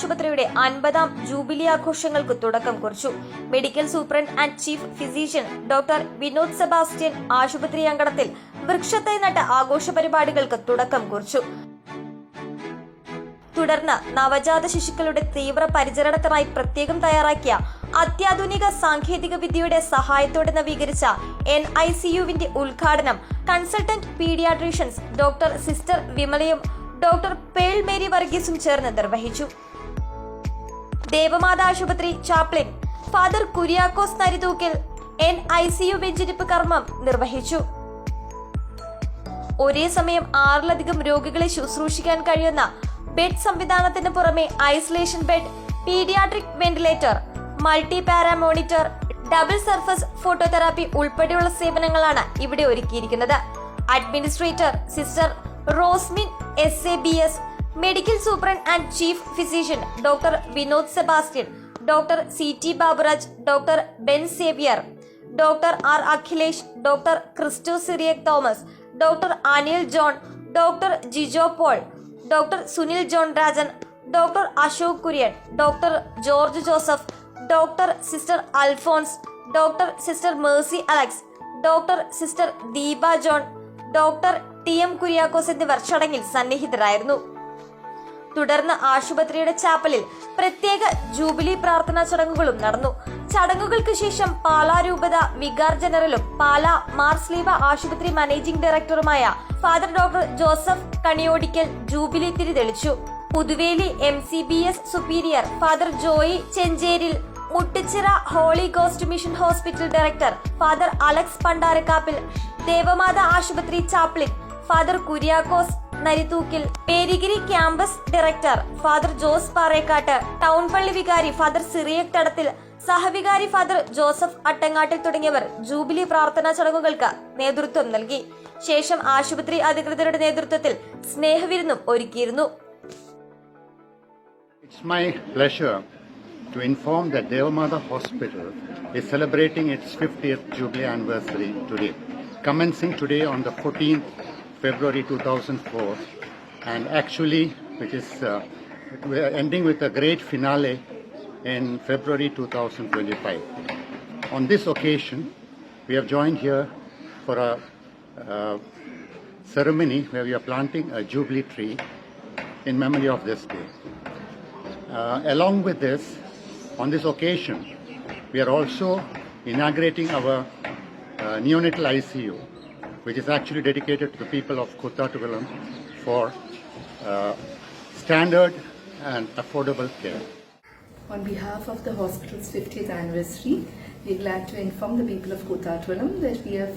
ആശുപത്രിയുടെ അൻപതാം ജൂബിലി ആഘോഷങ്ങൾക്ക് തുടക്കം കുറിച്ചു. Medical superintendent and chief physician doctor Vinod Sebastian ആശുപത്രി അങ്കണത്തിൽ വൃക്ഷത്തൈ നട്ട ആഘോഷ പരിപാടികൾക്ക് തുടക്കം കുറിച്ചു. തുടർന്ന് നവജാത ശിശുക്കളുടെ തീവ്ര പരിചരണത്തിനായി പ്രത്യേകം തയ്യാറാക്കിയ അത്യാധുനിക സാങ്കേതിക വിദ്യയുടെ സഹായത്തോടെ നവീകരിച്ച എൻ ഐ സി യുവിന്റെ ഉദ്ഘാടനം കൺസൾട്ടന്റ് പീഡിയാട്രീഷ്യൻസ് ഡോക്ടർ സിസ്റ്റർ വിമലയും ഡോക്ടർ പേൾ മേരി വർഗീസും ചേർന്ന് നിർവഹിച്ചു. ദേവമാത ആശുപത്രി chaplain. Father Kuriakose Narithookil N I C U വെഞ്ചിരിപ്പ് കർമ്മം നിർവഹിച്ചു. ഒരേ സമയം ആറിലധികം രോഗികളെ ശുശ്രൂഷിക്കാൻ കഴിയുന്ന ബെഡ് സംവിധാനത്തിന് പുറമെ isolation bed paediatric ventilator multi para monitor double surface phototherapy ഉൾപ്പെടെയുള്ള സേവനങ്ങളാണ് ഇവിടെ ഒരുക്കിയിരിക്കുന്നത്. Administrator sister Rosmin S A B S medical superintendent and chief physician doctor Vinod Sebastian doctor C T Baburaj doctor Ben Xavier doctor R Akhilesh doctor Christo Cyriac Thomas doctor Anil John doctor Jijo Paul doctor Sunil John Rajan doctor Ashok Kurian doctor George Joseph doctor sister Alphonse doctor sister Mercy Alex doctor sister Deepa John doctor T M Kuriakose എന്നിവർ ചടങ്ങിൽ സന്നിഹിതരായിരുന്നു. തുടർന്ന് ആശുപത്രിയുടെ ചാപ്പലിൽ പ്രത്യേക jubilee പ്രാർത്ഥനാ ചടങ്ങുകളും നടന്നു. ചടങ്ങുകൾക്ക് ശേഷം പാലാ രൂപത വികാർ ജനറലും പാലാ മാർസ്ലീവ ആശുപത്രി മാനേജിംഗ് ഡയറക്ടറുമായ father doctor Joseph Kaniyodickal jubilee തിരിതെളിച്ചു. Puthuveli M C B S superior father Joy Chencheril Muttuchira holy ghost mission hospital director father Alex Pandarakappil Devamatha ആശുപത്രി chaplain father Kuriakose Narithookil Perigiri campus director father Jose Parekkattu town പള്ളി വികാരി father Cyriac തടത്തിൽ സഹവികാരി father Joseph അട്ടങ്ങാട്ടിൽ തുടങ്ങിയവർ jubilee പ്രാർത്ഥനാ ചടങ്ങുകൾക്ക് നേതൃത്വം നൽകി. ശേഷം ആശുപത്രി അധികൃതരുടെ നേതൃത്വത്തിൽ സ്നേഹവിരുന്നും ഒരുക്കിയിരുന്നു. It's my pleasure to inform that Devamada Hospital is celebrating its 50th Jubilee anniversary today, commencing today on the 14th February 2004, and actually, which is uh, we are ending with a great finale in February 2025. On this occasion, we have joined here for a uh, ceremony where we are planting a Jubilee tree in memory of this day. Uh, along with this, on this occasion, we are also inaugurating our uh, neonatal ICU, which is actually dedicated to the people of Kuttatuvalam for uh, standard and affordable care. On behalf of the hospital's 50th anniversary, we're glad to inform the people of Kothatwalam that we have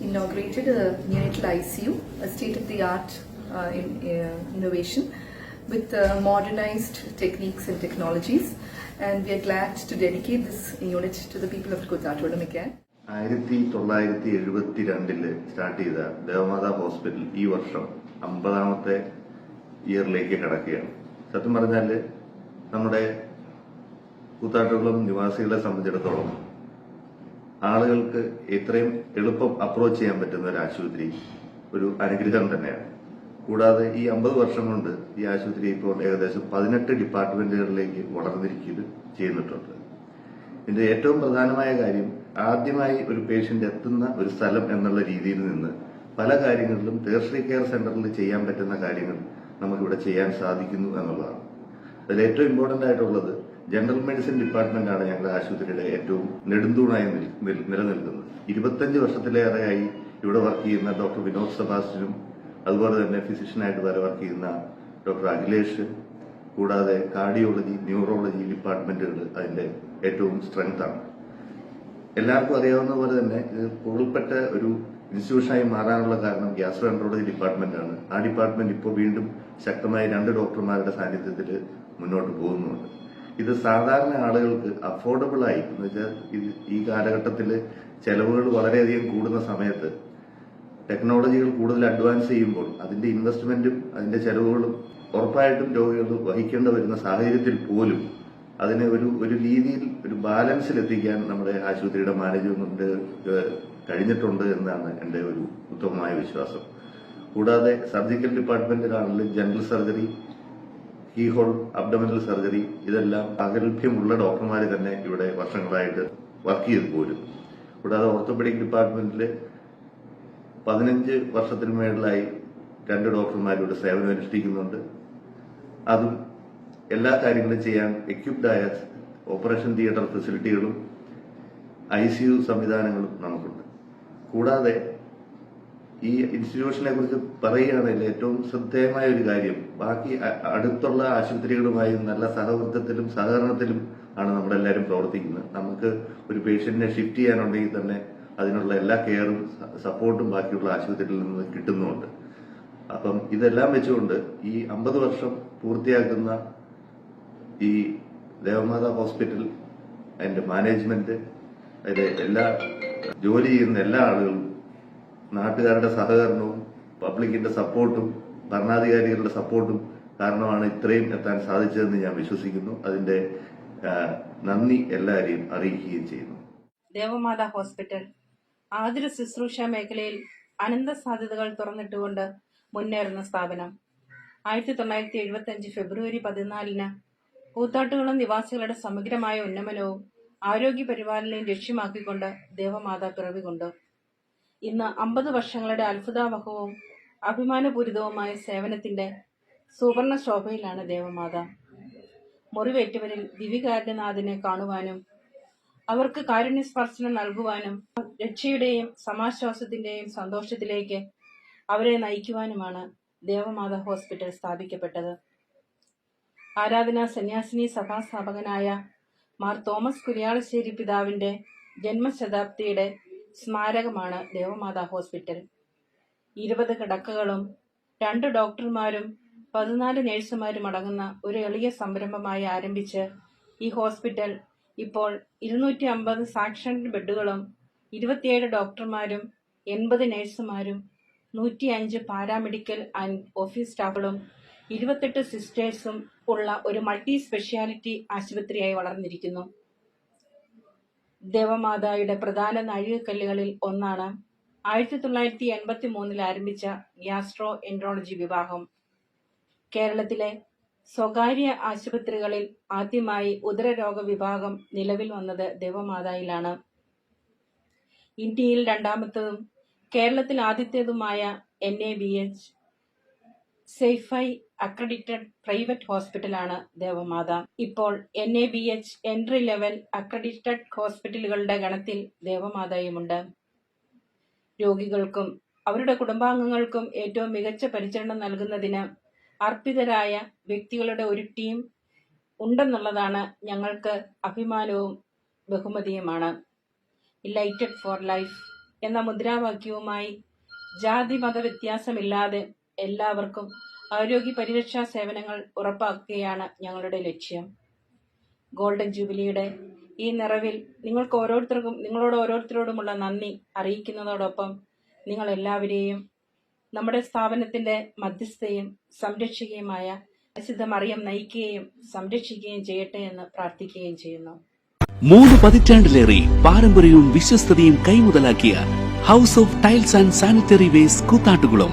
inaugurated a neonatal ICU, a state-of-the-art uh, in, uh, innovation with uh, modernized techniques and technologies. And we are glad to dedicate this unit to the people of Kothatwalam again. ആയിരത്തി തൊള്ളായിരത്തി എഴുപത്തി രണ്ടിൽ start ചെയ്ത Devamatha hospital ഈ വർഷം അമ്പതാമത്തെ ഇയറിലേക്ക് കടക്കുകയാണ്. സത്യം പറഞ്ഞാൽ നമ്മുടെ കൂത്താട്ടുകളും നിവാസികളെ സംബന്ധിച്ചിടത്തോളം ആളുകൾക്ക് ഇത്രയും എളുപ്പം അപ്രോച്ച് ചെയ്യാൻ പറ്റുന്ന ഒരു ആശുപത്രി ഒരു അനുഗ്രഹം തന്നെയാണ്. കൂടാതെ ഈ അമ്പത് വർഷം കൊണ്ട് ഈ ആശുപത്രി ഇപ്പോൾ ഏകദേശം പതിനെട്ട് ഡിപ്പാർട്ട്മെന്റുകളിലേക്ക് വളർന്നിരിക്കുകയും ചെയ്യുന്നിട്ടുണ്ട് ഇതിന്റെ ഏറ്റവും പ്രധാനമായ കാര്യം ആദ്യമായി ഒരു പേഷ്യന്റ് എത്തുന്ന ഒരു സ്ഥലം എന്നുള്ള രീതിയിൽ നിന്ന് പല കാര്യങ്ങളിലും ടേഴ്സറി കെയർ സെന്ററിൽ ചെയ്യാൻ പറ്റുന്ന കാര്യങ്ങൾ നമുക്കിവിടെ ചെയ്യാൻ സാധിക്കുന്നു എന്നുള്ളതാണ്. അതിൽ ഏറ്റവും ഇമ്പോർട്ടന്റ് ആയിട്ടുള്ളത് ജനറൽ മെഡിസിൻ ഡിപ്പാർട്ട്മെന്റാണ് ഞങ്ങളുടെ ആശുപത്രിയുടെ ഏറ്റവും നെടുന്തൂണായി നിൽ- നിൽ- നിലനിൽക്കുന്നത്. ഇരുപത്തഞ്ച് വർഷത്തിലേറെയായി ഇവിടെ വർക്ക് ചെയ്യുന്ന ഡോക്ടർ വിനോദ് സെബാസ്റ്റ്യനും അതുപോലെ തന്നെ ഫിസിഷ്യനായിട്ട് വരെ വർക്ക് ചെയ്യുന്ന ഡോക്ടർ അഖിലേഷ് കൂടാതെ കാർഡിയോളജി ന്യൂറോളജി ഡിപ്പാർട്ട്മെന്റുകൾ അതിന്റെ ഏറ്റവും സ്ട്രെങ്ത് ആണ്. എല്ലാവർക്കും അറിയാവുന്ന പോലെ തന്നെ ഇത് ഒരു ഇൻസ്റ്റിറ്റ്യൂഷനായി മാറാനുള്ള കാരണം ഗ്യാസ്ട്രോഎൻട്രോളജി ഡിപ്പാർട്ട്മെന്റ് ആണ് ആ ഡിപ്പാർട്ട്മെന്റ് ഇപ്പോൾ വീണ്ടും ശക്തമായി രണ്ട് ഡോക്ടർമാരുടെ സാന്നിധ്യത്തിൽ മുന്നോട്ട് പോകുന്നുണ്ട്. ഇത് സാധാരണ ആളുകൾക്ക് അഫോർഡബിൾ ആയി എന്ന് വെച്ചാൽ ഈ കാലഘട്ടത്തിൽ ചെലവുകൾ വളരെയധികം കൂടുന്ന സമയത്ത് ടെക്നോളജികൾ കൂടുതൽ അഡ്വാൻസ് ചെയ്യുമ്പോൾ അതിന്റെ ഇൻവെസ്റ്റ്മെന്റും അതിന്റെ ചെലവുകളും ഉറപ്പായിട്ടും രോഗികൾ വഹിക്കേണ്ടി വരുന്ന സാഹചര്യത്തിൽ പോലും അതിനെ ഒരു ഒരു രീതിയിൽ ഒരു ബാലൻസിൽ എത്തിക്കാൻ നമ്മുടെ ആശുപത്രിയുടെ മാനേജ്മെന്റ് കഴിഞ്ഞിട്ടുണ്ട് എന്നാണ് എന്റെ ഒരു ഉത്തമമായ വിശ്വാസം. കൂടാതെ surgical ഡിപ്പാർട്ട്മെന്റിലാണെങ്കിലും general surgery keyhole abdominal surgery ഇതെല്ലാം അകൽഭ്യമുള്ള ഡോക്ടർമാർ തന്നെ ഇവിടെ വർഷങ്ങളായിട്ട് വർക്ക് ചെയ്ത് പോരും. കൂടാതെ ഓർത്തോപെഡിക് ഡിപ്പാർട്ട്മെന്റിൽ പതിനഞ്ച് വർഷത്തിന് മേളിലായി രണ്ട് ഡോക്ടർമാർ ഇവിടെ സേവനം അനുഷ്ഠിക്കുന്നുണ്ട്. അതും എല്ലാ കാര്യങ്ങളും ചെയ്യാൻ എക്യുപ്ഡായ ഓപ്പറേഷൻ തിയേറ്റർ ഫെസിലിറ്റികളും ഐ സി യു സംവിധാനങ്ങളും നമുക്കുണ്ട്. കൂടാതെ ഈ ഇൻസ്റ്റിറ്റ്യൂഷനെ കുറിച്ച് പറയുകയാണെങ്കിൽ ഏറ്റവും ശ്രദ്ധേയമായ ഒരു കാര്യം ബാക്കി അടുത്തുള്ള ആശുപത്രികളുമായി നല്ല സഹവൃത്തത്തിലും സഹകരണത്തിലും ആണ് നമ്മളെല്ലാവരും പ്രവർത്തിക്കുന്നത്. നമുക്ക് ഒരു പേഷ്യന്റിനെ ഷിഫ്റ്റ് ചെയ്യാനുണ്ടെങ്കിൽ തന്നെ അതിനുള്ള എല്ലാ കെയറും സപ്പോർട്ടും ബാക്കിയുള്ള ആശുപത്രിയിൽ നിന്ന് കിട്ടുന്നുണ്ട്. അപ്പം ഇതെല്ലാം വെച്ചുകൊണ്ട് ഈ അമ്പത് വർഷം പൂർത്തിയാക്കുന്ന ഈ ദേവമാത ഹോസ്പിറ്റൽ അതിന്റെ മാനേജ്മെന്റ് അതിലെ എല്ലാ ജോലി ചെയ്യുന്ന എല്ലാ ആളുകളും നാട്ടുകാരുടെ സഹകരണവും പബ്ലിക്കിന്റെ സപ്പോർട്ടും ഭരണാധികാരികളുടെ സപ്പോർട്ടും കാരണമാണ് ഇത്രയും എത്താൻ സാധിച്ചതെന്ന് ഞാൻ വിശ്വസിക്കുന്നു. അതിന്റെ നന്ദി എല്ലാവരെയും അറിയിക്കുകയും ചെയ്യുന്നു. ദേവമാത ഹോസ്പിറ്റൽ ആതുര ശുശ്രൂഷ മേഖലയിൽ അനന്ത സാധ്യതകൾ തുറന്നിട്ടുകൊണ്ട് മുന്നേറുന്ന സ്ഥാപനം. ആയിരത്തി തൊള്ളായിരത്തി എഴുപത്തി അഞ്ച് ഫെബ്രുവരി പതിനാലിന് കൂത്താട്ടുകുളം നിവാസികളുടെ സമഗ്രമായ ഉന്നമനവും ആരോഗ്യ പരിപാലനയും ലക്ഷ്യമാക്കിക്കൊണ്ട് ദേവമാത പിറവികൊണ്ട്. ഇന്ന് അമ്പത് വർഷങ്ങളുടെ അത്ഭുതാവഹവും അഭിമാനപൂരിതവുമായ സേവനത്തിന്റെ സുവർണ ശോഭയിലാണ് ദേവമാത. മുറിവേറ്റവരിൽ ദിവികാരനാഥിനെ കാണുവാനും അവർക്ക് കാരുണ്യസ്പർശനം നൽകുവാനും രക്ഷയുടെയും സമാശ്വാസത്തിന്റെയും സന്തോഷത്തിലേക്ക് അവരെ നയിക്കുവാനുമാണ് ദേവമാത ഹോസ്പിറ്റൽ സ്ഥാപിക്കപ്പെട്ടത്. ആരാധനാ സന്യാസിനി സഭാസ്ഥാപകനായ മാർ തോമസ് കുര്യാളശ്ശേരി പിതാവിന്റെ ജന്മശതാബ്ദിയുടെ സ്മാരകമാണ് ദേവമാതാ ഹോസ്പിറ്റൽ. ഇരുപത് കിടക്കകളും രണ്ട് ഡോക്ടർമാരും പതിനാല് നഴ്സുമാരും അടങ്ങുന്ന ഒരു എളിയ സംരംഭമായി ആരംഭിച്ച് ഈ ഹോസ്പിറ്റൽ ഇപ്പോൾ ഇരുന്നൂറ്റി അമ്പത് സാക്ഷൻ ബെഡുകളും ഇരുപത്തിയേഴ് ഡോക്ടർമാരും എൺപത് നഴ്സുമാരും നൂറ്റിയഞ്ച് പാരാമെഡിക്കൽ ആൻഡ് ഓഫീസ് സ്റ്റാഫുകളും ഇരുപത്തെട്ട് സിസ്റ്റേഴ്സും ഉള്ള ഒരു മൾട്ടി സ്പെഷ്യാലിറ്റി ആശുപത്രിയായി വളർന്നിരിക്കുന്നു. ദേവമാതായുടെ പ്രധാന നാഴികക്കല്ലുകളിൽ ഒന്നാണ് ആയിരത്തി തൊള്ളായിരത്തി എൺപത്തി മൂന്നിൽ ആരംഭിച്ച ഗ്യാസ്ട്രോ എൻട്രോളജി വിഭാഗം. കേരളത്തിലെ സ്വകാര്യ ആശുപത്രികളിൽ ആദ്യമായി ഉദരരോഗ വിഭാഗം നിലവിൽ വന്നത് ദേവമാതായിലാണ്. ഇന്ത്യയിൽ രണ്ടാമത്തതും കേരളത്തിൽ ആദ്യത്തേതുമായ N A B H SafeI accredited private ഹോസ്പിറ്റലാണ് ദേവമാത. ഇപ്പോൾ N A B H entry level accredited ഹോസ്പിറ്റലുകളുടെ ഗണത്തിൽ ദേവമാതയുമുണ്ട്. രോഗികൾക്കും അവരുടെ കുടുംബാംഗങ്ങൾക്കും ഏറ്റവും മികച്ച പരിചരണം നൽകുന്നതിന് അർപ്പിതരായ വ്യക്തികളുടെ ഒരു ടീം ഉണ്ടെന്നുള്ളതാണ് ഞങ്ങൾക്ക് അഭിമാനവും ബഹുമതിയുമാണ്. ലൈറ്റഡ് ഫോർ ലൈഫ് എന്ന മുദ്രാവാക്യവുമായി ജാതി മത വ്യത്യാസമില്ലാതെ എല്ലാവർക്കും ആരോഗ്യ പരിരക്ഷാ സേവനങ്ങൾ ഉറപ്പാക്കുകയാണ് ഞങ്ങളുടെ ലക്ഷ്യം. ഗോൾഡൻ ജൂബിലിയുടെ ഈ നിറവിൽ നിങ്ങൾക്ക് ഓരോരുത്തർക്കും നിങ്ങളോട് ഓരോരുത്തരോടുമുള്ള നന്ദി അറിയിക്കുന്നതോടൊപ്പം നിങ്ങൾ എല്ലാവരെയും നമ്മുടെ സ്ഥാപനത്തിന്റെ മധ്യസ്ഥയും സംരക്ഷകയുമായ പരിശുദ്ധ മറിയം നയിക്കുകയും സംരക്ഷിക്കുകയും ചെയ്യട്ടെ എന്ന് പ്രാർത്ഥിക്കുകയും ചെയ്യുന്നു. മൂന്ന് പതിറ്റാണ്ടിലേറെ പാരമ്പര്യവും വിശ്വസ്തതയും കൈമുതലാക്കിയ house of tiles and sanitary waste Koothattukulam